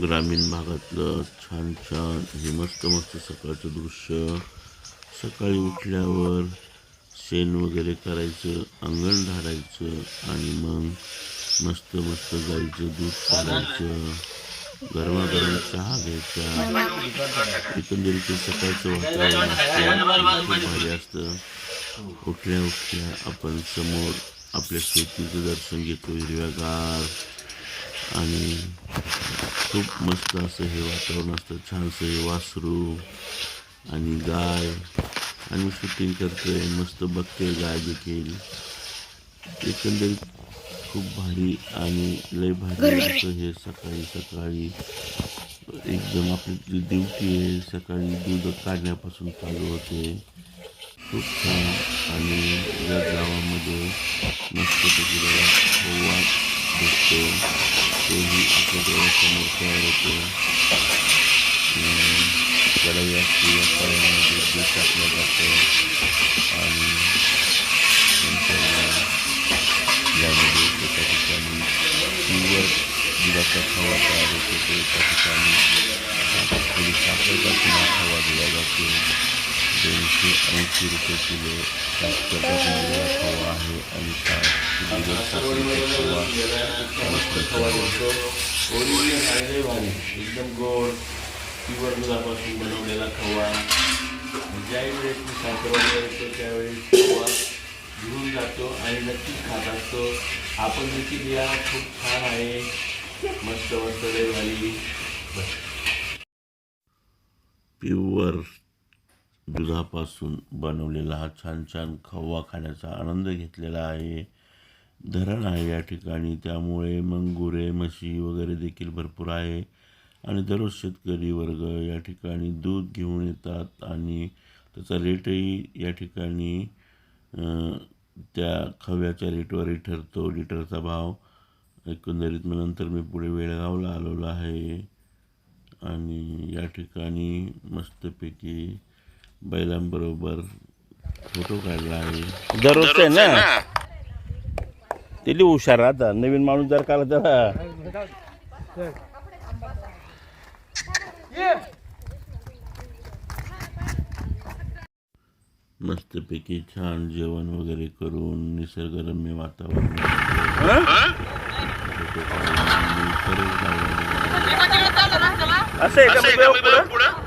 ग्रामीण भागातलं छान छान हे मस्त मस्त सकाळचं दृश्य. सकाळी उठल्यावर शेण वगैरे करायचं अंगण झाडायचं आणि मग मस्त मस्त गाईचं दूध काढायचं गरमागरम चहा घ्यायचा. एकंदरीत सकाळचं वातावरण असतं. खूप भारी असतं. उठल्या उठल्या आपण समोर आपल्या शेतीचं दर्शन घेतो हिरव्यागार आणि खूप मस्त असं हे वातावरण असतं. छानसं हे वासरू आणि गाय. आणि शूटिंग करतोय. मस्त बघते गाय देखील. एकंदरीत खूप भारी आणि लय भारी असं हे सकाळी सकाळी एकदम आपली जी ड्युटी आहे सकाळी दूध काढण्यापासून चालू होते. खूप छान. आणि या गावामध्ये बघा हवा भेटतो तोही आपल्या डोळ्यासमोर तयार कढई असते या कढईमध्ये दूध टाकलं जातं आणि नंतर यामध्ये एका ठिकाणी प्युअर दुधाचा खवा तयार होतो तो एका ठिकाणी थोडी साखर टाकून हा खवा दिला जातो दोनशे ऐंशी रुपये किलो साखर टाकून दिलेला खवा आहे आणि मस्त खवा बनतो ओरिजिनल आहे भारी एकदम गोड प्युअर दुधापासून बनवलेला खवा ज्यावेळेस मी साखरवाडीला येतो त्यावेळेस खवा घेऊन जातो आणि नक्की खात असतो आपण देखील या खूप छान आहे मस्त मस्त लय प्युअर दुधापासून बनवलेला हा छान छान खवा खाण्याचा आनंद घेतलेला आहे. धरण आहे या ठिकाणी. त्यामुळे मग गुरे म्हशी वगैरे देखील भरपूर आहे. आणि दररोज शेतकरी वर्ग या ठिकाणी दूध घेऊन येतात आणि त्याचा रेटही या ठिकाणी त्या खव्याच्या रेटवरही ठरतो. लिटरचा भाव एकंदरीत मग नंतर मी पुढे वेळगावला आलेलो आहे. आणि या ठिकाणी मस्तपैकी बैलांबरोबर फोटो काढला आहे. दररोजचं आहे ना? ते लई हुशार आता नवीन माणूस जर का तर मस्तपैकी छान जेवण वगैरे करून निसर्गरम्य वातावरण. असं आहे का मग पुढं?